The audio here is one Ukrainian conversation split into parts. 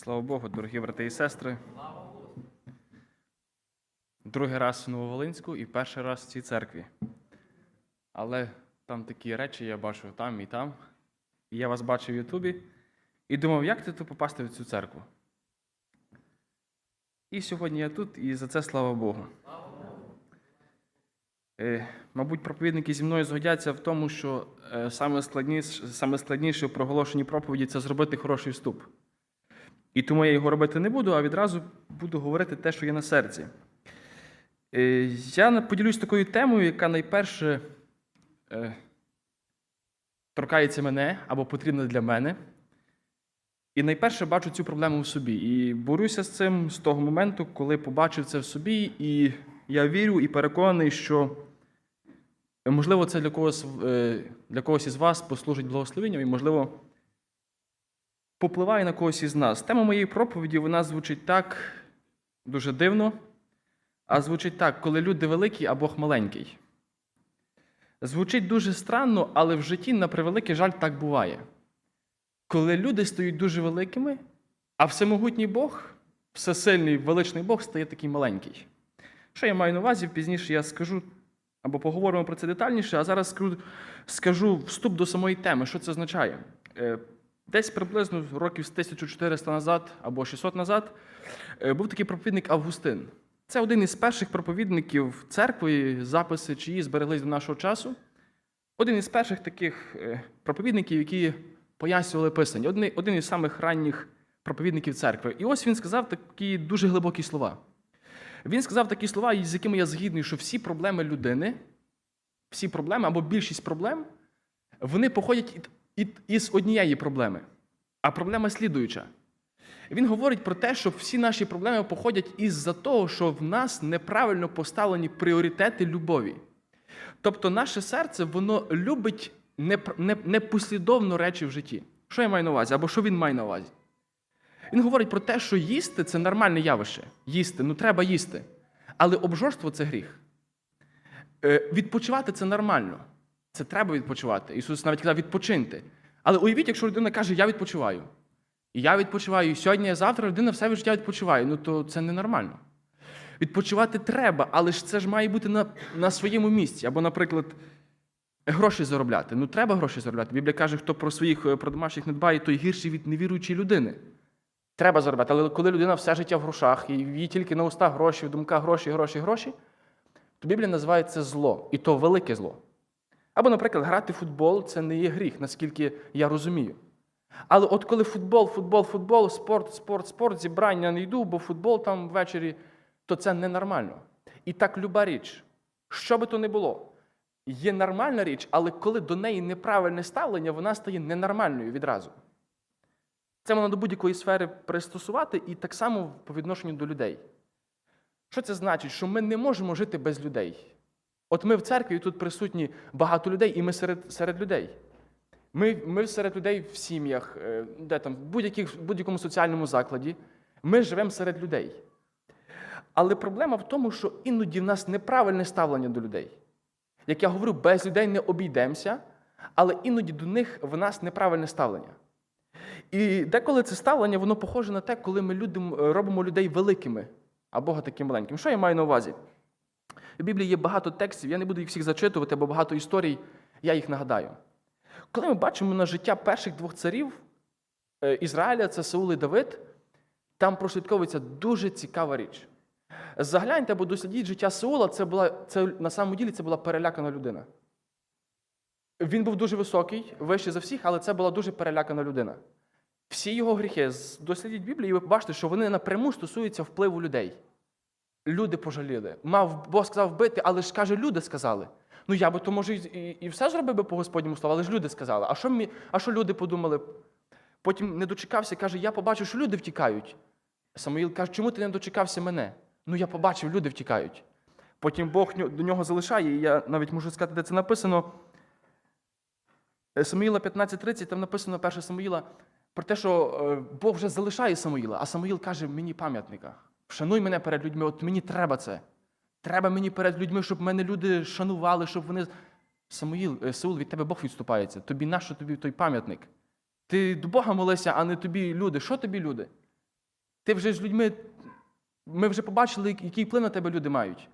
Слава Богу, дорогі брати і сестри. Другий раз в Нововолинську і перший раз в цій церкві. Але там такі речі я бачу там і там. І я вас бачив в Ютубі і думав, як ти тут попасти в цю церкву. І сьогодні я тут, і за це слава Богу. Е, Мабуть, проповідники зі мною згодяться в тому, що е, саме складніше, саме складніше в проголошенні проповіді це зробити хороший вступ. І тому я його робити не буду, а відразу буду говорити те, що є на серці. Е, Я поділюсь такою темою, яка найперше е, торкається мене або потрібна для мене. І найперше бачу цю проблему в собі. І борюся з цим з того моменту, коли побачив це в собі, і я вірю і переконаний, що можливо це для когось, е, для когось із вас послужить благословенням, і, можливо, попливає на когось із нас. Тема моєї проповіді вона звучить так дуже дивно, а звучить так, коли люди великі, а Бог маленький. Звучить дуже странно, але в житті, на превеликий жаль, так буває. Коли люди стають дуже великими, а всемогутній Бог, всесильний, величний Бог стає такий маленький. Що я маю на увазі, пізніше я скажу або поговоримо про це детальніше, а зараз скажу, вступ до самої теми, що це означає. Десь приблизно років з 1400 назад або 600 назад е, був такий проповідник Августин. Це один із перших проповідників церкви, записи чиї збереглись до нашого часу. Один із перших таких е, проповідників, які пояснювали Писання, один, один із самих ранніх проповідників церкви. І ось він сказав такі дуже глибокі слова. Він сказав такі слова, з якими я згідний, що всі проблеми людини, всі проблеми або більшість проблем, вони походять із однієї проблеми. А проблема слідуюча. Він говорить про те, що всі наші проблеми походять із-за того, що в нас неправильно поставлені пріоритети любові. Тобто наше серце воно любить непослідовно речі в житті. Що я маю на увазі? Або що він має на увазі? Він говорить про те, що їсти це нормальне явище. Їсти, ну треба їсти. Але обжорство це гріх. Е, Відпочивати це нормально. Це треба відпочивати. Ісус навіть казав відпочиньте. Але уявіть, якщо людина каже, я відпочиваю. І я відпочиваю, і сьогодні, і завтра людина все життя відпочиває. Ну то це ненормально. Відпочивати треба, але ж це ж має бути на, на своєму місці. Або, наприклад, гроші заробляти. Ну, треба гроші заробляти. Біблія каже, хто про своїх е, про домашніх не дбає, той гірший від невіруючої людини. Треба заробляти. Але коли людина все життя в грошах, і її тільки на устах гроші, в думках гроші, гроші, гроші, то Біблія називає це зло, і то велике зло. Або, наприклад, грати в футбол це не є гріх, наскільки я розумію. Але от коли футбол, футбол, футбол, спорт, спорт, спорт, зібрання не йду, бо футбол там ввечері, то це ненормально. І так люба річ, що би то не було, є нормальна річ, але коли до неї неправильне ставлення, вона стає ненормальною відразу. Це можна до будь-якої сфери пристосувати і так само по відношенню до людей. Що це значить? Що ми не можемо жити без людей. От ми в церкві тут присутні багато людей, і ми серед, серед людей. Ми, ми серед людей в сім'ях, е, де там, в будь-яких- будь-якому соціальному закладі. Ми живемо серед людей. Але проблема в тому, що іноді в нас неправильне ставлення до людей. Як я говорю, без людей не обійдемося, але іноді до них в нас неправильне ставлення. І деколи це ставлення, воно похоже на те, коли ми людям, е, робимо людей великими, а Бога таким маленьким. Що я маю на увазі? В Біблії є багато текстів, я не буду їх всіх зачитувати, бо багато історій, я їх нагадаю. Коли ми бачимо на життя перших двох царів е, Ізраїля, це Саул і Давид, там прослідковується дуже цікава річ. Загляньте або дослідіть життя Саула, це була, це, на самому ділі це була перелякана людина. Він був дуже високий, вищий за всіх, але це була дуже перелякана людина. Всі його гріхи, дослідіть Біблію, і ви побачите, що вони напряму стосуються впливу людей. Люди пожаліли. Мав Бог сказав вбити, але ж каже, люди сказали. Ну я би то може і, і, все зробив би по Господньому слову, але ж люди сказали. А що, мі, а що люди подумали? Потім не дочекався, каже, я побачив, що люди втікають. Самуїл каже, чому ти не дочекався мене? Ну я побачив, люди втікають. Потім Бог до нього залишає, і я навіть можу сказати, де це написано. Е, Самуїла 15.30, там написано 1 Самуїла про те, що е, Бог вже залишає Самуїла, а Самуїл каже мені пам'ятника. Вшануй мене перед людьми, от мені треба це. Треба мені перед людьми, щоб мене люди шанували, щоб вони. Самуїл, е, Саул, від тебе Бог відступається. Тобі нащо тобі той пам'ятник? Ти до Бога молися, а не тобі люди. Що тобі люди? Ти вже з людьми, ми вже побачили, який вплив на тебе люди мають.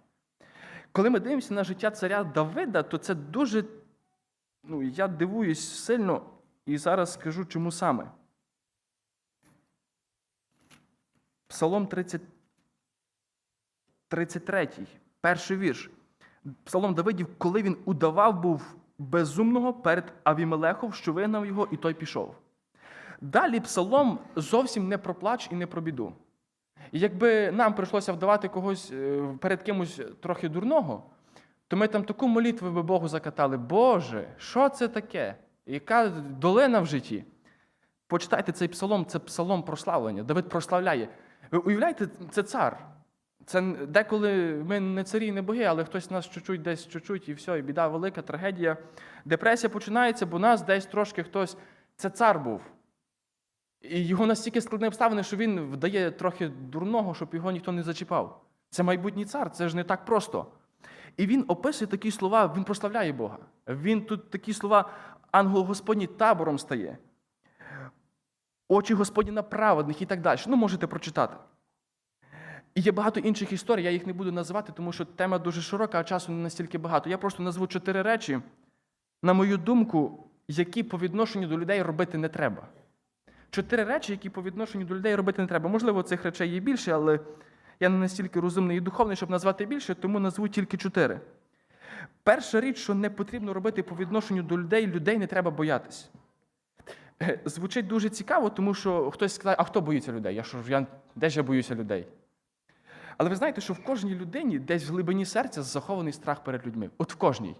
Коли ми дивимося на життя царя Давида, то це дуже, ну, я дивуюсь сильно і зараз скажу, чому саме. Псалом 30, 33, перший вірш. Псалом Давидів, коли він удавав був безумного перед Авімелехом, що вигнав його, і той пішов. Далі псалом зовсім не про плач і не про біду. І якби нам прийшлося вдавати когось е, перед кимось трохи дурного, то ми там таку молитву би Богу закатали. Боже, що це таке? Яка долина в житті? Почитайте цей псалом, це псалом прославлення. Давид прославляє. Ви уявляєте, це цар. Це деколи ми не царі, не боги, але хтось нас чуть-чуть десь чуть-чуть, і все, і біда велика, трагедія. Депресія починається, бо нас десь трошки хтось. Це цар був. І його настільки складні обставини, що він вдає трохи дурного, щоб його ніхто не зачіпав. Це майбутній цар, це ж не так просто. І він описує такі слова, він прославляє Бога. Він тут такі слова ангел Господній табором стає. Очі Господні на праведних і так далі. Ну, можете прочитати. І є багато інших історій, я їх не буду називати, тому що тема дуже широка, а часу не настільки багато. Я просто назву чотири речі, на мою думку, які по відношенню до людей робити не треба. Чотири речі, які по відношенню до людей робити не треба. Можливо, цих речей є більше, але я не настільки розумний і духовний, щоб назвати більше, тому назву тільки чотири. Перша річ, що не потрібно робити по відношенню до людей, людей не треба боятись. Е, Звучить дуже цікаво, тому що хтось сказає, а хто боїться людей? Я що я, де ж я боюся людей? Але ви знаєте, що в кожній людині десь в глибині серця захований страх перед людьми. От в кожній.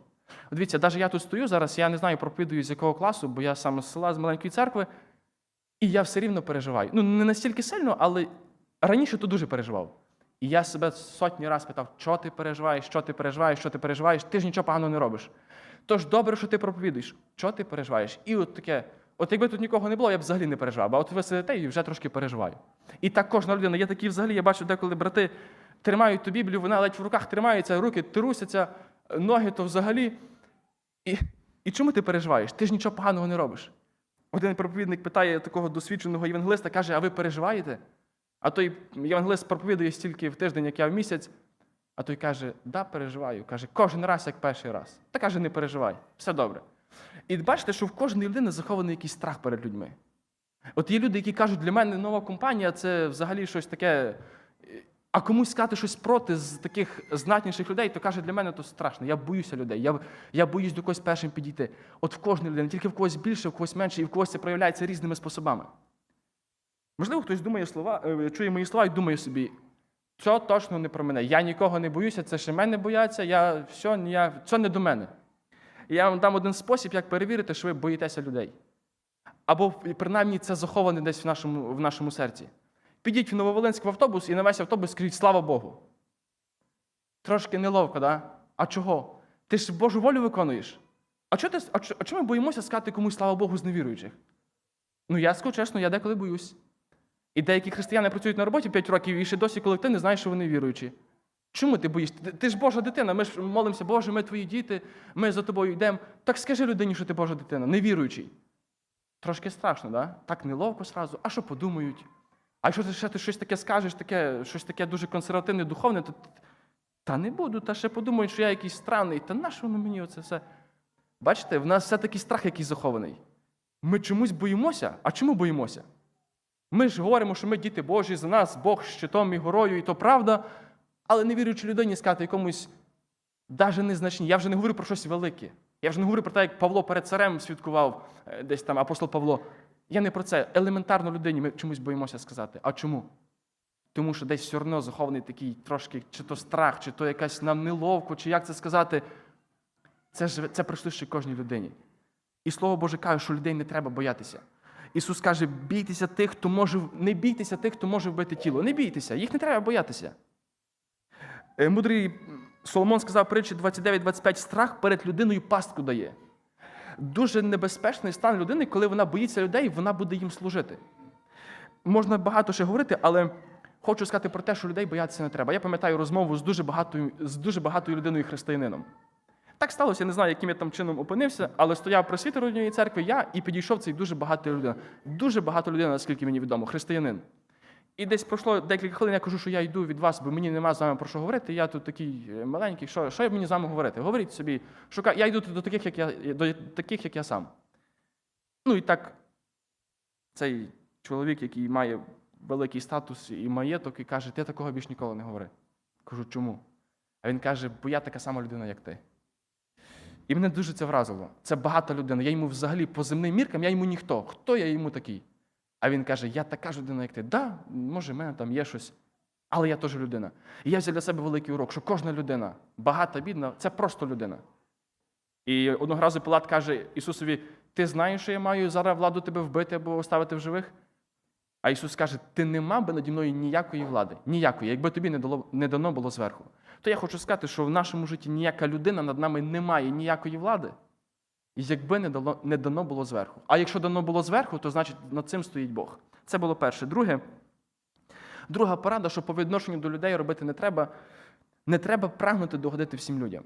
От дивіться, навіть я тут стою зараз, я не знаю, проповідую з якого класу, бо я саме з села, з маленької церкви, і я все рівно переживаю. Ну, не настільки сильно, але раніше то дуже переживав. І я себе сотні разів питав, що ти переживаєш, що ти переживаєш, що ти переживаєш, ти ж нічого поганого не робиш. Тож добре, що ти проповідуєш, що ти переживаєш. І от таке, от якби тут нікого не було, я б взагалі не переживав. А от ви сидите і вже трошки переживаю. І так кожна людина. Є такі взагалі, я бачу, деколи брати тримають ту Біблію, вона ледь в руках тримається, руки трусяться, ноги то взагалі. І, і чому ти переживаєш? Ти ж нічого поганого не робиш. Один проповідник питає такого досвідченого євангелиста, каже, а ви переживаєте? А той євангелист проповідує стільки в тиждень, як я в місяць, а той каже, да, переживаю. Каже, кожен раз, як перший раз. Та каже, не переживай, все добре. І бачите, що в кожної людини захований якийсь страх перед людьми. От є люди, які кажуть, для мене нова компанія це взагалі щось таке. А комусь сказати щось проти з таких знатніших людей, то каже, для мене то страшно. Я боюся людей. Я, я боюсь до когось першим підійти. От в кожної людини, тільки в когось більше, в когось менше, і в когось це проявляється різними способами. Можливо, хтось думає слова, е, чує мої слова і думає собі, це точно не про мене. Я нікого не боюся, це ще мене бояться, я все, я, це не до мене. І я вам дам один спосіб, як перевірити, що ви боїтеся людей. Або принаймні це заховане десь в нашому, в нашому серці. Підіть в Нововолинськ в автобус і на весь автобус скажіть слава Богу. Трошки неловко, да? А чого? Ти ж Божу волю виконуєш. А ти, а чого, а чого ми боїмося сказати комусь слава Богу з невіруючих? Ну, я скажу чесно, я деколи боюсь. І деякі християни працюють на роботі 5 років і ще досі, коли ти не знаєш, що вони віруючі. Чому ти боїшся? Ти, ти ж Божа дитина, ми ж молимося, Боже, ми твої діти, ми за тобою йдемо. Так скажи людині, що ти Божа дитина, невіруючий. Трошки страшно, да? так неловко сразу. А що подумають? А якщо ти ще ти щось таке скажеш, таке, щось таке дуже консервативне, духовне, то та не буду, та ще подумають, що я якийсь странний, та на що воно мені оце все? Бачите, в нас все такий страх якийсь захований. Ми чомусь боїмося. А чому боїмося? Ми ж говоримо, що ми діти Божі, за нас Бог щитом і горою, і то правда, але не віруючи людині сказати якомусь навіть незначні. Я вже не говорю про щось велике. Я вже не говорю про те, як Павло перед царем святкував, е, десь там апостол Павло. Я не про це. Елементарно людині ми чомусь боїмося сказати. А чому? Тому що десь все одно захований такий трошки, чи то страх, чи то якась нам неловко, чи як це сказати. Це ж це присуще кожній людині. І слово Боже каже, що людей не треба боятися. Ісус каже: бійтеся тих, хто може, не бійтеся тих, хто може вбити тіло. Не бійтеся, їх не треба боятися. Е, Мудрий Соломон сказав притчі 29-25, страх перед людиною пастку дає. Дуже небезпечний стан людини, коли вона боїться людей, вона буде їм служити. Можна багато ще говорити, але хочу сказати про те, що людей боятися не треба. Я пам'ятаю розмову з дуже багатою, з дуже багатою людиною християнином. Так сталося, я не знаю, яким я там чином опинився, але стояв просвітер однієї церкви, я і підійшов цей дуже багатий людина. Дуже багато людей, наскільки мені відомо, християнин. І десь пройшло декілька хвилин, я кажу, що я йду від вас, бо мені нема з вами про що говорити. Я тут такий е, маленький, що, що мені з вами говорити? Говоріть собі, шукай. Я йду до таких, як я, до таких, як я сам. Ну і так, цей чоловік, який має великий статус і маєток, і каже, ти такого більш ніколи не говори. Кажу, чому? А він каже, бо я така сама людина, як ти. І мене дуже це вразило. Це багата людина. Я йому взагалі по земним міркам, я йому ніхто. Хто я йому такий? А він каже: Я така ж людина, як ти. Да, може, в мене там є щось, але я теж людина. І я взяв для себе великий урок, що кожна людина, багата, бідна, це просто людина. І одного разу Пилат каже Ісусові: Ти знаєш, що я маю зараз владу тебе вбити або оставити в живих? А Ісус каже: Ти не мав би наді мною ніякої влади, ніякої, якби тобі не, дало, не дано було зверху. То я хочу сказати, що в нашому житті ніяка людина над нами не має ніякої влади, якби не, дало, не дано було зверху. А якщо дано було зверху, то значить над цим стоїть Бог. Це було перше. Друге, друга порада, що по відношенню до людей робити не треба, не треба прагнути догодити всім людям.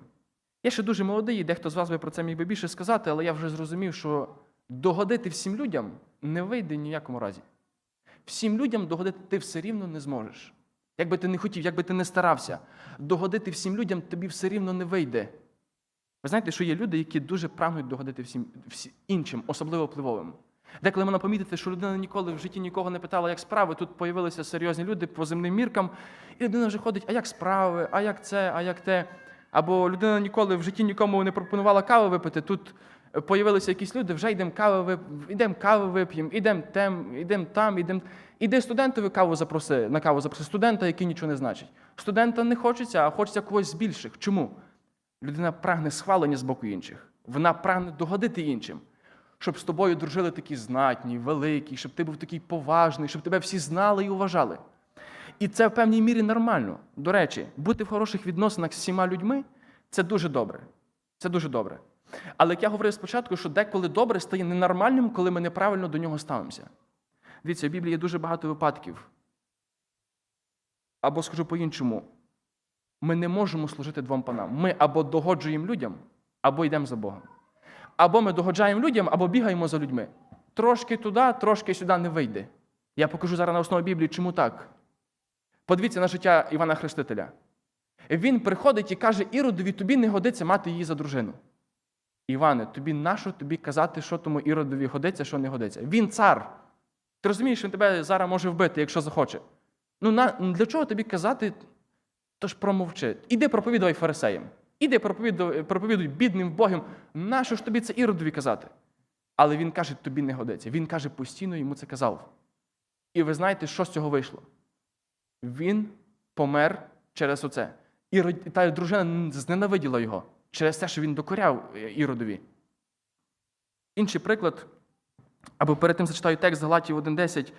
Я ще дуже молодий, і дехто з вас би про це міг би більше сказати, але я вже зрозумів, що догодити всім людям не вийде в якому разі. Всім людям догодити ти все рівно не зможеш. Як би ти не хотів, як би ти не старався, догодити всім людям тобі все рівно не вийде. Ви знаєте, що є люди, які дуже прагнуть догодити всім всі, іншим, особливо впливовим. Деколи можна помітити, що людина ніколи в житті нікого не питала, як справи. Тут появилися серйозні люди по земним міркам, і людина вже ходить, а як справи, а як це, а як те. Або людина ніколи в житті нікому не пропонувала кави випити. Тут появилися якісь люди, вже йдемо кави вип... йдемо кави вип'ємо, йдемо тем, йдемо там, йдемо. Іди студентові каву запроси, на каву запроси студента, який нічого не значить. Студента не хочеться, а хочеться когось з більших. Чому? Людина прагне схвалення з боку інших. Вона прагне догодити іншим, щоб з тобою дружили такі знатні, великі, щоб ти був такий поважний, щоб тебе всі знали і уважали. І це в певній мірі нормально. До речі, бути в хороших відносинах з всіма людьми це дуже добре. Це дуже добре. Але як я говорив спочатку, що деколи добре стає ненормальним, коли ми неправильно до нього ставимося. Дивіться, в Біблії є дуже багато випадків. Або скажу по-іншому, ми не можемо служити двом панам. Ми або догоджуємо людям, або йдемо за Богом. Або ми догоджаємо людям, або бігаємо за людьми. Трошки туди, трошки сюди не вийде. Я покажу зараз на основі Біблії, чому так. Подивіться на життя Івана Хрестителя. Він приходить і каже, Іродові, тобі не годиться мати її за дружину. Іване, тобі нащо тобі казати, що тому Іродові годиться, що не годиться? Він цар. Ти розумієш, він тебе зараз може вбити, якщо захоче. Ну на, для чого тобі казати, тож промовчи. Іди проповідувай фарисеям. Іди проповідуй, проповідуй бідним Богом. Нащо ж тобі це Іродові казати? Але він каже, тобі не годиться. Він каже, постійно йому це казав. І ви знаєте, що з цього вийшло? Він помер через оце. І та дружина зненавиділа його через те, що він докоряв Іродові. Інший приклад, або перед тим зачитаю текст Галатів 1.10.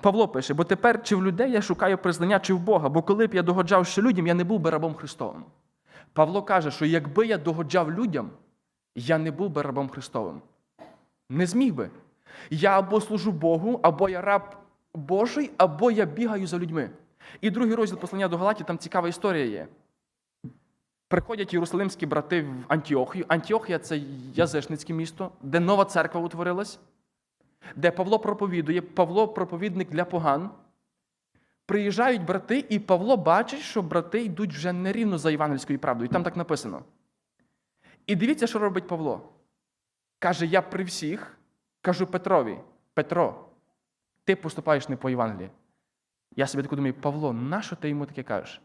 Павло пише: бо тепер чи в людей я шукаю признання, чи в Бога, бо коли б я догоджав ще людям, я не був би рабом Христовим. Павло каже, що якби я догоджав людям, я не був би рабом Христовим. Не зміг би. Я або служу Богу, або я раб Божий, або я бігаю за людьми. І другий розділ послання до Галаті, там цікава історія є. Приходять єрусалимські брати в Антіохію. Антіохія це язичницьке місто, де нова церква утворилась, де Павло проповідує, Павло проповідник для поган. Приїжджають брати, і Павло бачить, що брати йдуть вже нерівно за євангельською правдою. Там так написано. І дивіться, що робить Павло. Каже: Я при всіх кажу Петрові: Петро, ти поступаєш не по Євангелії. Я собі таку думаю, Павло, нащо ти йому таке кажеш?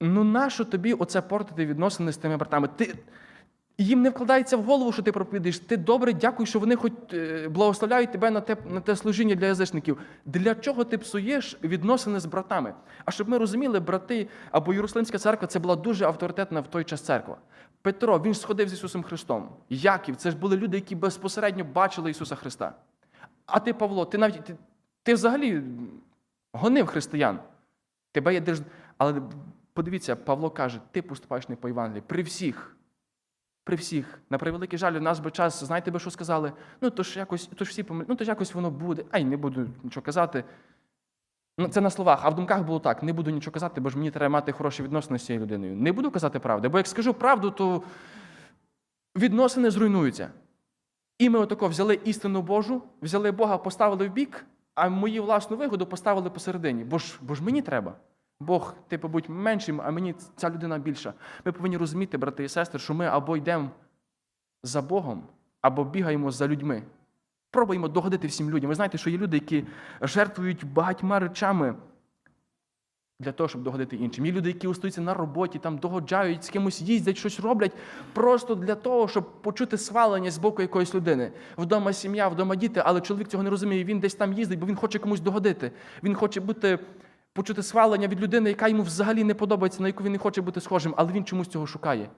Ну, нащо тобі оце портити відносини з тими братами? Ти, Їм не вкладається в голову, що ти проповідаєш. Ти добре, дякуй, що вони хоч е, благословляють тебе на те, на те служіння для язичників. Для чого ти псуєш відносини з братами? А щоб ми розуміли, брати або Єрусалимська церква це була дуже авторитетна в той час церква. Петро, він сходив з Ісусом Христом. Яків, це ж були люди, які безпосередньо бачили Ісуса Христа. А ти, Павло, ти навіть ти, ти взагалі гонив християн. Тебе є держ... Але подивіться, Павло каже, ти поступаєш не по Євангелії. При всіх. При всіх. На превеликий жаль, у нас би час, знаєте би, що сказали? Ну, то ж якось, то ж всі помиль... ну то ж якось воно буде. Ай, не буду нічого казати. Ну, Це на словах, а в думках було так: не буду нічого казати, бо ж мені треба мати хороші відносини з цією людиною. Не буду казати правди, бо як скажу правду, то відносини зруйнуються. І ми отако взяли істину Божу, взяли Бога, поставили в бік, а мою власну вигоду поставили посередині. Бо ж, бо ж мені треба. Бог, ти побудь меншим, а мені ця людина більша. Ми повинні розуміти, брати і сестри, що ми або йдемо за Богом, або бігаємо за людьми. Пробуємо догодити всім людям. Ви знаєте, що є люди, які жертвують багатьма речами для того, щоб догодити іншим. Є люди, які остаються на роботі, там догоджають, з кимось їздять, щось роблять, просто для того, щоб почути свалення з боку якоїсь людини. Вдома сім'я, вдома діти, але чоловік цього не розуміє. Він десь там їздить, бо він хоче комусь догодити. Він хоче бути, почути свалення від людини, яка йому взагалі не подобається, на яку він не хоче бути схожим, але він чомусь цього шукає.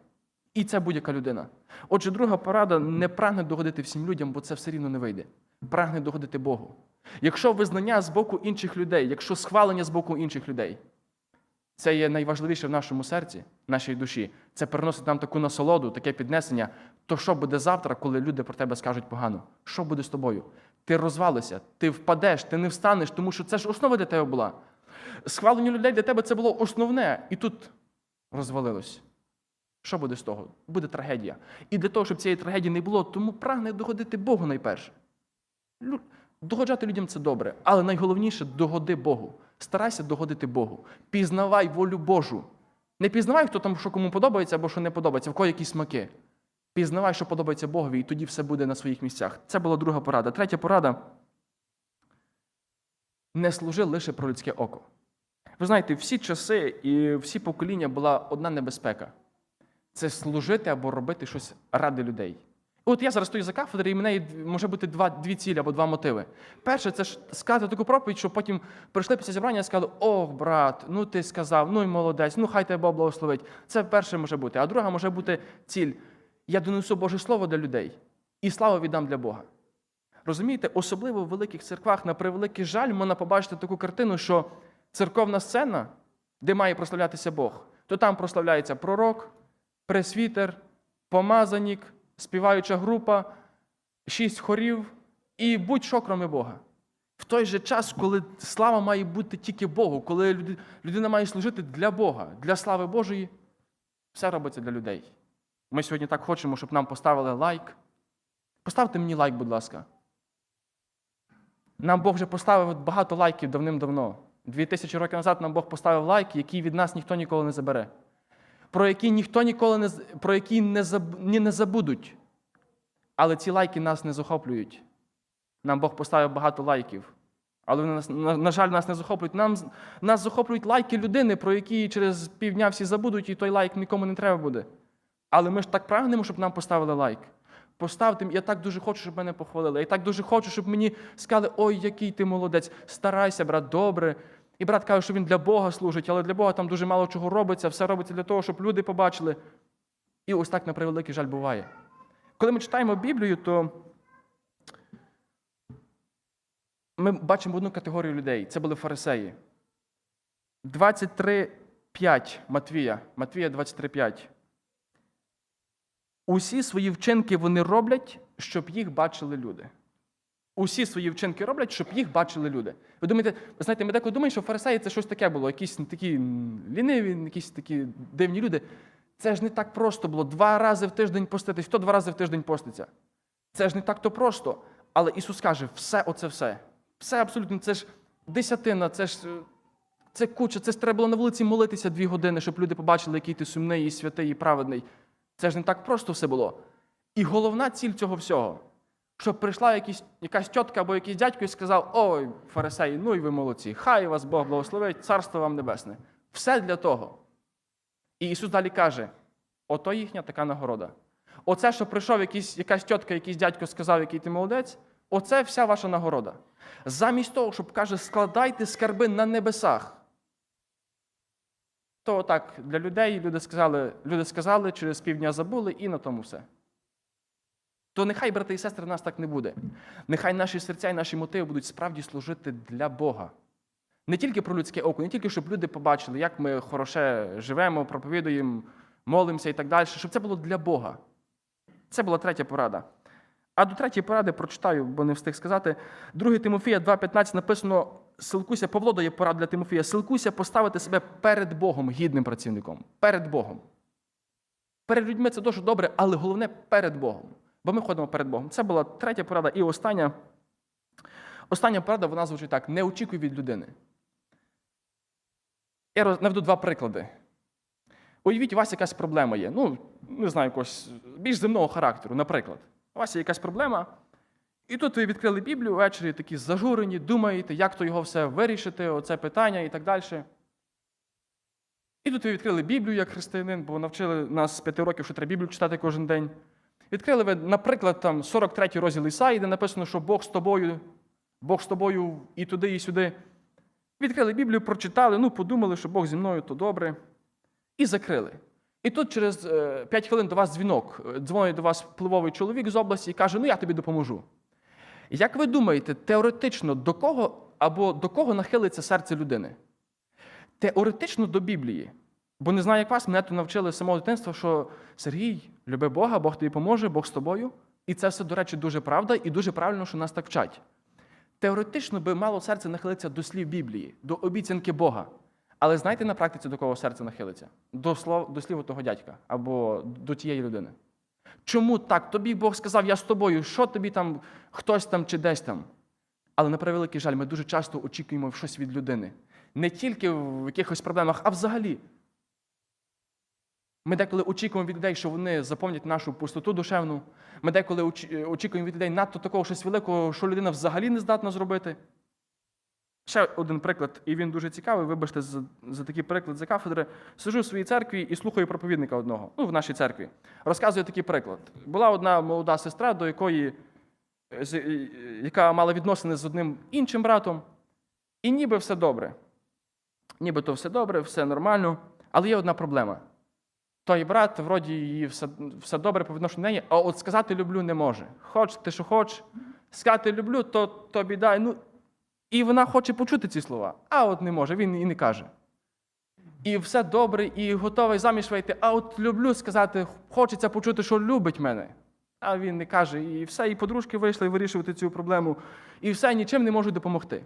І це будь-яка людина. Отже, друга порада не прагне догодити всім людям, бо це все рівно не вийде. Прагне догодити Богу. Якщо визнання з боку інших людей, якщо схвалення з боку інших людей, це є найважливіше в нашому серці, в нашій душі. Це приносить нам таку насолоду, таке піднесення. То що буде завтра, коли люди про тебе скажуть погано? Що буде з тобою? Ти розвалишся, ти впадеш, ти не встанеш, тому що це ж основа для тебе була. Схвалення людей для тебе це було основне, і тут розвалилось. Що буде з того? Буде трагедія. І для того, щоб цієї трагедії не було, тому прагне догодити Богу найперше. Догоджати людям це добре, але найголовніше догоди Богу. Старайся догодити Богу. Пізнавай волю Божу. Не пізнавай, хто там що кому подобається або що не подобається, в кого які смаки. Пізнавай, що подобається Богові, і тоді все буде на своїх місцях. Це була друга порада. Третя порада не служи лише про людське око. Ви знаєте, всі часи і всі покоління була одна небезпека це служити або робити щось ради людей. От я зараз стою за кафедрою, і в мене може бути два, дві цілі або два мотиви. Перше, це ж сказати таку проповідь, щоб потім прийшли після зібрання і сказали: Ох, брат, ну ти сказав, ну і молодець, ну хай тебе благословить. Це перше може бути. А друга може бути ціль. Я донесу Боже Слово для людей і славу віддам для Бога. Розумієте, особливо в великих церквах, на превеликий жаль, можна побачити таку картину, що церковна сцена, де має прославлятися Бог, то там прославляється пророк, пресвітер, помазанік, співаюча група, шість хорів і будь-що кроме Бога. В той же час, коли слава має бути тільки Богу, коли людина має служити для Бога, для слави Божої, все робиться для людей. Ми сьогодні так хочемо, щоб нам поставили лайк. Поставте мені лайк, будь ласка. Нам Бог вже поставив багато лайків давним-давно. Дві тисячі років назад нам Бог поставив лайк, який від нас ніхто ніколи не забере. Про які ніхто ніколи не, про які не, заб- ні, не забудуть. Але ці лайки нас не захоплюють. Нам Бог поставив багато лайків. Але вони на, на жаль, нас не захоплюють. Нам, нас захоплюють лайки людини, про які через півдня всі забудуть, і той лайк нікому не треба буде. Але ми ж так прагнемо, щоб нам поставили лайк. Поставте, я так дуже хочу, щоб мене похвалили. Я так дуже хочу, щоб мені сказали, ой, який ти молодець, старайся, брат, добре. І брат каже, що він для Бога служить, але для Бога там дуже мало чого робиться, все робиться для того, щоб люди побачили. І ось так, на превеликий жаль, буває. Коли ми читаємо Біблію, то ми бачимо одну категорію людей. Це були фарисеї. 23.5 Матвія. Матвія 23.5. Усі свої вчинки вони роблять, щоб їх бачили люди. Усі свої вчинки роблять, щоб їх бачили люди. Ви думаєте, ви знаєте, ми деколи думаємо, що фарисеї це щось таке було, якісь такі ліниві, якісь такі дивні люди. Це ж не так просто було. Два рази в тиждень поститись. Хто два рази в тиждень поститься? Це ж не так то просто. Але Ісус каже, все оце все. Все абсолютно, це ж десятина, це ж е, це куча, це ж треба було на вулиці молитися дві години, щоб люди побачили, який ти сумний, і святий, і праведний. Це ж не так просто все було. І головна ціль цього всього, щоб прийшла якісь, якась тітка або якийсь дядько і сказав: Ой, фарисеї, ну і ви молодці, хай вас Бог благословить, царство вам небесне. Все для того. І Ісус далі каже: ото їхня така нагорода. Оце, що прийшов якийсь, якась тітка, якийсь дядько сказав, який ти молодець, оце вся ваша нагорода. Замість того, щоб каже, складайте скарби на небесах. То так, для людей люди сказали, люди сказали, через півдня забули, і на тому все. То нехай, брати і сестри, нас так не буде. Нехай наші серця і наші мотиви будуть справді служити для Бога. Не тільки про людське око, не тільки, щоб люди побачили, як ми хороше живемо, проповідуємо, молимося і так далі, щоб це було для Бога. Це була третя порада. А до третьої поради прочитаю, бо не встиг сказати. 2 Тимофія 2,15 написано: силкуйся, Павло дає пораду для Тимофія, силкуйся поставити себе перед Богом гідним працівником. Перед Богом. Перед людьми це дуже добре, але головне перед Богом. Бо ми ходимо перед Богом. Це була третя порада і остання. Остання порада, вона звучить так: не очікуй від людини. Я наведу два приклади. Уявіть, у вас якась проблема є. Ну, не знаю, якогось більш земного характеру, наприклад. У вас є якась проблема, і тут ви відкрили Біблію ввечері, такі зажурені, думаєте, як то його все вирішити, оце питання і так далі. І тут ви відкрили Біблію як християнин, бо навчили нас з п'яти років, що треба Біблію читати кожен день. Відкрили ви, наприклад, там 43 розділ Ісаї, де написано, що Бог з тобою, Бог з тобою і туди, і сюди. Відкрили Біблію, прочитали, ну, подумали, що Бог зі мною, то добре. І закрили. І тут через 5 хвилин до вас дзвінок. Е, Дзвонить до вас впливовий чоловік з області і каже: Ну, я тобі допоможу. Як ви думаєте, теоретично до кого або до кого нахилиться серце людини? Теоретично до Біблії. Бо не знаю, як вас, мене то навчили з самого дитинства, що Сергій, люби Бога, Бог тобі поможе, Бог з тобою. І це все, до речі, дуже правда і дуже правильно, що нас так вчать. Теоретично би мало серце нахилиться до слів Біблії, до обіцянки Бога. Але знаєте на практиці, до кого серце нахилиться? До слов, до слів того дядька або до тієї людини. Чому так? Тобі Бог сказав, я з тобою, що тобі там, хтось там чи десь там. Але на превеликий жаль, ми дуже часто очікуємо щось від людини. Не тільки в якихось проблемах, а взагалі. Ми деколи очікуємо від людей, що вони заповнять нашу пустоту душевну. Ми деколи очікуємо від людей надто такого щось великого, що людина взагалі не здатна зробити. Ще один приклад, і він дуже цікавий. Вибачте за, за такий приклад за кафедри. Сижу в своїй церкві і слухаю проповідника одного, ну, в нашій церкві. Розказує такий приклад. Була одна молода сестра, до якої, е, е, яка мала відносини з одним іншим братом, і ніби все добре. Нібито все добре, все нормально, але є одна проблема. Той брат, вроді, її все, все добре по відношенню до неї, а от сказати люблю не може. Хоч ти що хоч, сказати люблю, то, то біда. Ну, і вона хоче почути ці слова, а от не може, він і не каже. І все добре, і готовий заміж вийти, а от люблю сказати, хочеться почути, що любить мене. А він не каже, і все, і подружки вийшли вирішувати цю проблему, і все нічим не можуть допомогти.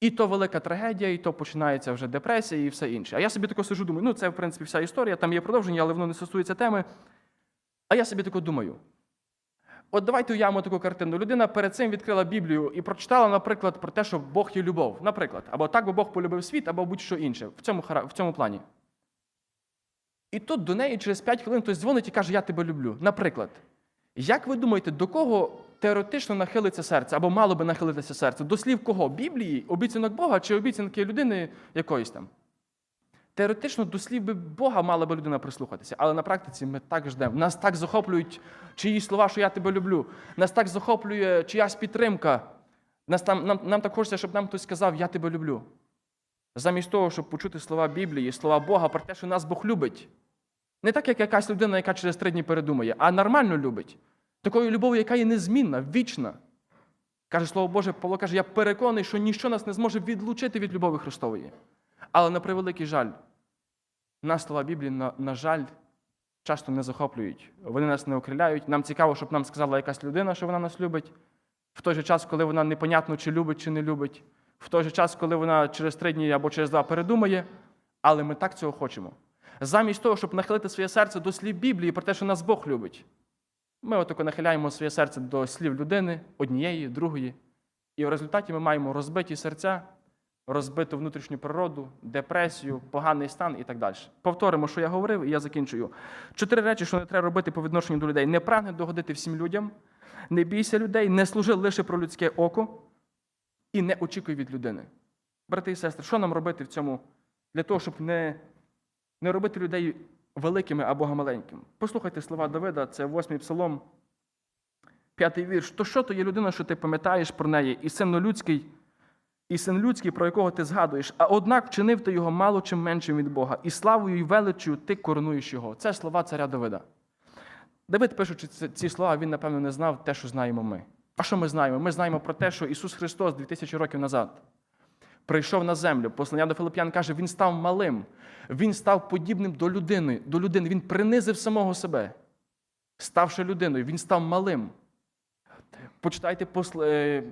І то велика трагедія, і то починається вже депресія і все інше. А я собі тако сижу, думаю, ну це, в принципі, вся історія, там є продовження, але воно не стосується теми. А я собі тако думаю. От давайте уявимо таку картину. Людина перед цим відкрила Біблію і прочитала, наприклад, про те, що Бог є любов. Наприклад, або так би Бог полюбив світ, або будь-що інше в цьому, в цьому плані. І тут до неї через 5 хвилин хтось дзвонить і каже, я тебе люблю. Наприклад, як ви думаєте, до кого теоретично нахилиться серце, або мало би нахилитися серце? До слів кого? Біблії, обіцянок Бога чи обіцянки людини якоїсь там? Теоретично до слів би Бога мала би людина прислухатися, але на практиці ми так ждемо. Нас так захоплюють чиї слова, що я тебе люблю. Нас так захоплює чиясь підтримка. Нас там, нам, нам так хочеться, щоб нам хтось сказав, я тебе люблю. Замість того, щоб почути слова Біблії, слова Бога про те, що нас Бог любить. Не так, як якась людина, яка через три дні передумає, а нормально любить. Такою любов'ю, яка є незмінна, вічна. Каже Слово Боже, Павло каже, я переконаний, що ніщо нас не зможе відлучити від любові Христової. Але на превеликий жаль, нас слова Біблії, на, на жаль, часто не захоплюють. Вони нас не окриляють. Нам цікаво, щоб нам сказала якась людина, що вона нас любить. В той же час, коли вона непонятно, чи любить, чи не любить. В той же час, коли вона через три дні або через два передумає. Але ми так цього хочемо. Замість того, щоб нахилити своє серце до слів Біблії про те, що нас Бог любить. Ми отако нахиляємо своє серце до слів людини, однієї, другої. І в результаті ми маємо розбиті серця, розбиту внутрішню природу, депресію, поганий стан і так далі. Повторимо, що я говорив, і я закінчую. Чотири речі, що не треба робити по відношенню до людей: не прагне догодити всім людям, не бійся людей, не служи лише про людське око і не очікуй від людини. Брати і сестри, що нам робити в цьому для того, щоб не, не робити людей великими або маленькими? Послухайте слова Давида, це восьмий псалом, п'ятий вірш. То що то є людина, що ти пам'ятаєш про неї, і син людський, і син людський, про якого ти згадуєш, а однак вчинив ти його мало чим меншим від Бога, і славою і величчю ти коронуєш його. Це слова царя Давида. Давид, пишучи ці слова, він, напевно, не знав те, що знаємо ми. А що ми знаємо? Ми знаємо про те, що Ісус Христос 2000 років назад прийшов на землю. Послання до Филип'ян каже, Він став малим, Він став подібним до людини. До людини. Він принизив самого себе. Ставши людиною, він став малим. Почитайте посл... е,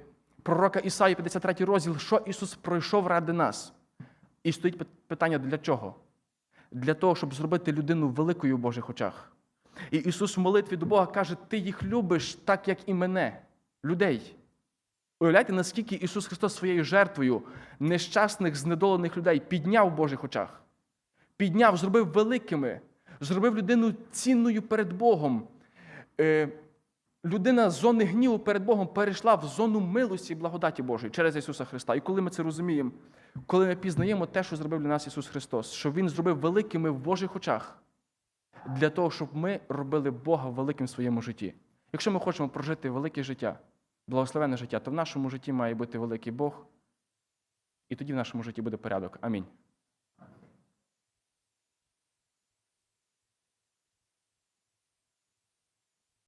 пророка Ісаї, 53 розділ, що Ісус пройшов ради нас. І стоїть питання для чого? Для того, щоб зробити людину великою в Божих очах. І Ісус в молитві до Бога каже: Ти їх любиш так, як і мене, людей. Уявляєте, наскільки Ісус Христос своєю жертвою нещасних, знедолених людей підняв в Божих очах, підняв, зробив великими, зробив людину цінною перед Богом. Е, людина з зони гніву перед Богом перейшла в зону милості і благодаті Божої через Ісуса Христа. І коли ми це розуміємо, коли ми пізнаємо те, що зробив для нас Ісус Христос, що Він зробив великими в Божих очах, для того, щоб ми робили Бога великим в своєму житті. Якщо ми хочемо прожити велике життя, благословенне життя, то в нашому житті має бути великий Бог, і тоді в нашому житті буде порядок. Амінь.